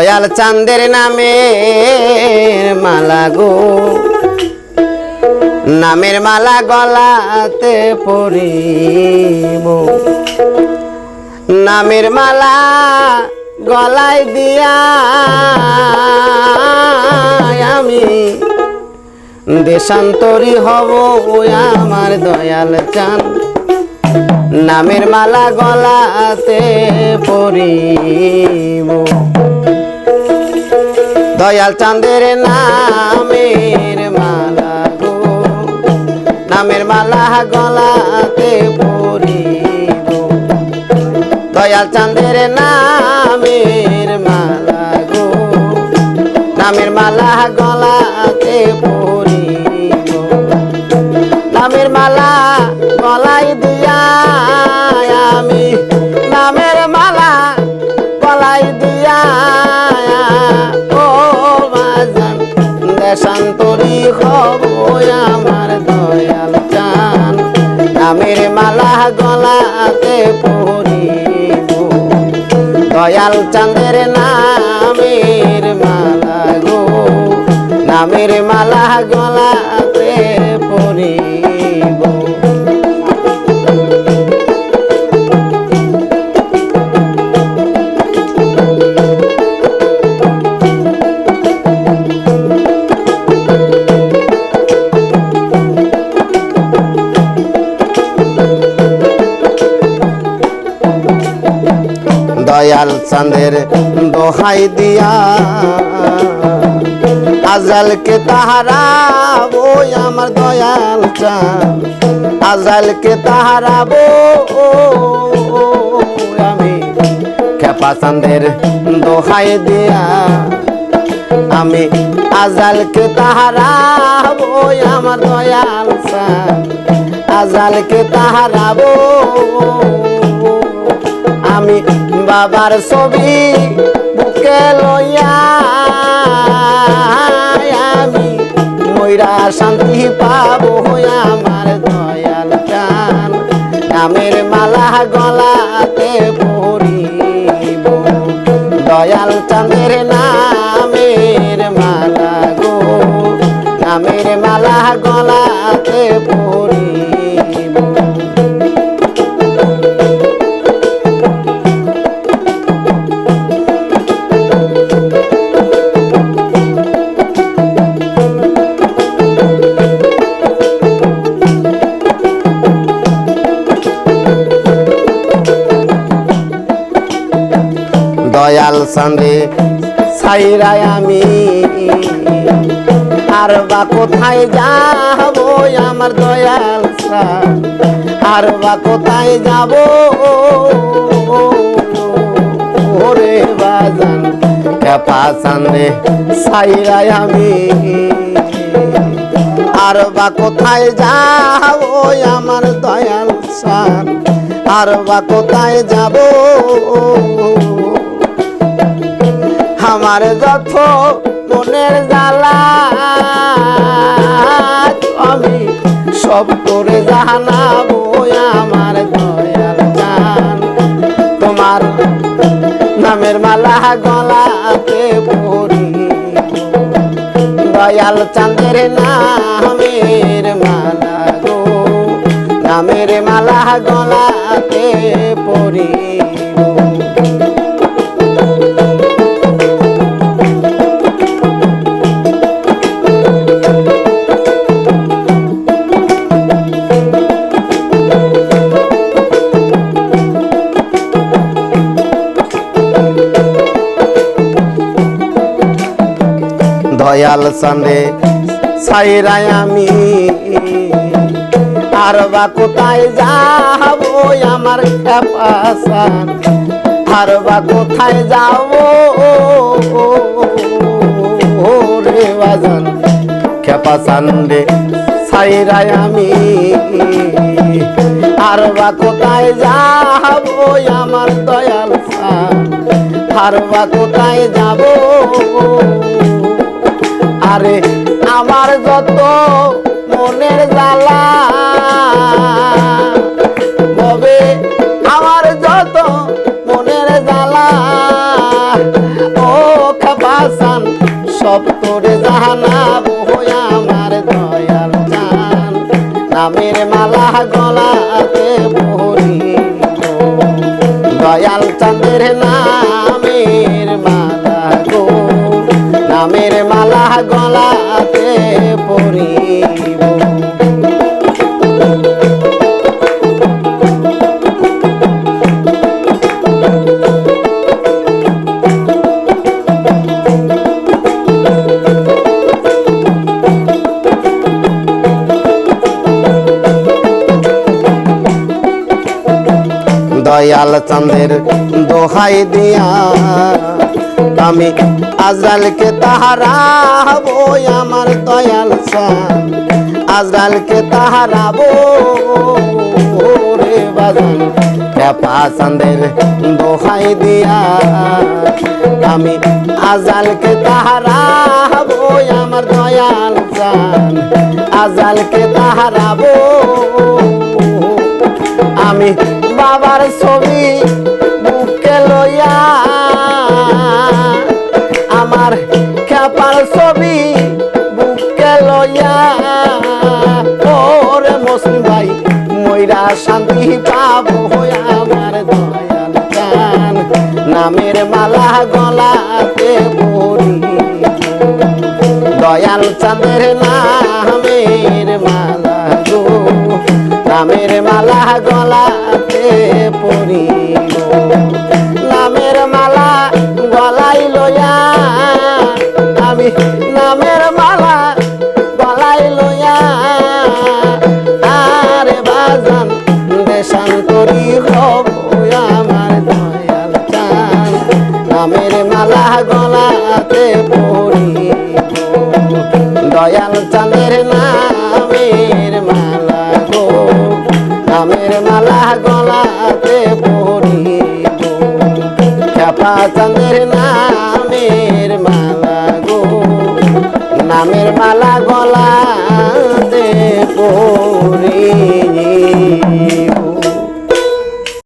দয়াল চাঁদের নামে মালা গো। নামের মালা গলাতে পরিব। নামের মালা গলায় দিয়া আমি দেশান্তরী হব আমার দয়াল চান নামের মালা গলাতে পরিব। দয়াল চাঁদের নামের মালা গো, নামের মালা গলাতে পরিব। দয়াল চাঁদের নামের মালা গো, নামের মালা গলাতে পরিব। গলাতে পরিব। দয়াল চাঁদের নামের মালা গো নামের মালা গলাতে পরিব। দয়াল চাঁদের দোহাই দিয়া। আজালকে তাহারা, ওই আমার দয়াল চাঁদ। আজালকে তাহারাবো আমি খেপা চাঁদের দোহাই দিয়া। আমি আজালকে তাহারাবো আমার দয়াল চাঁদ। আজালকে তাহারাবো আমি বাবার ছবি বুকে লইয়া, আমি ময়রা শান্তি পাবো আমার দয়াল চান আমের মালা গলাতে পড়িব দয়াল চাঁদের সান্দে সাইরাই আমি। আর বা কোথায় যাব আমার দয়াল আর বা কোথায় যাব? ওরে বাজান, খেপা সান্দে সাইরাই আমি। আর বা কোথায় যাব আমার দয়াল সান আর বা কোথায় যাব? আমার যত মনের জ্বালা, আমি সব করে জানাব আমার দয়াল চান তোমার নামের মালা গলাতে পড়ি দয়াল চাঁদের নামের মালা গো, নামের মালা গলাতে পড়িব দয়াল সান্দে সাইরাই আমি। আর বা কোথায় যাব আমার খেপাসান আর বা কোথায় যাব? রে বাজান খেপাসান রে সাইরাই আমি। আর বা কোথায় যাব আমার দয়াল সান আর বা কোথায় যাব? আরে আমার যত মনের জ্বালা ববে আমার যত মনের জ্বালা, ও খাবাসান সব তোরে জানাব আমার দয়াল চান। নামের মালা গলাতে পরিব দয়াল চাঁদের নামের নামের মালা গলাতে পরিব। দয়াল চাঁদের দোহাই দিয়া আমি আজরালকে তাহারাবো আমার দয়াল চাঁদ আজরালকে তাহারাবো রে বাজান। খেপা চাঁদের দোহাই দিয়া আমি আজালকে তাহারাবো আমার দয়াল চাঁদ আজালকে তাহারাবো আমি বাবার ছবি খেপার ছবি লইয়া। ওরে মসলিম ভাই শান্তি পাবো আমার দয়াল চান নামের মালা গলাতে পড়ি। দয়াল চাঁদের নামের মালা গো, নামের মালা গলাতে পরিব নামের মালা গলাই লইয়া আরে বাজান দেশান্তরি হব আমার দয়াল চান। নামের মালা গলাতে পরিব দয়াল চাঁদের নামের মালা গো, নামের মালা গলাতে পরিব চাপা চাঁদের নামের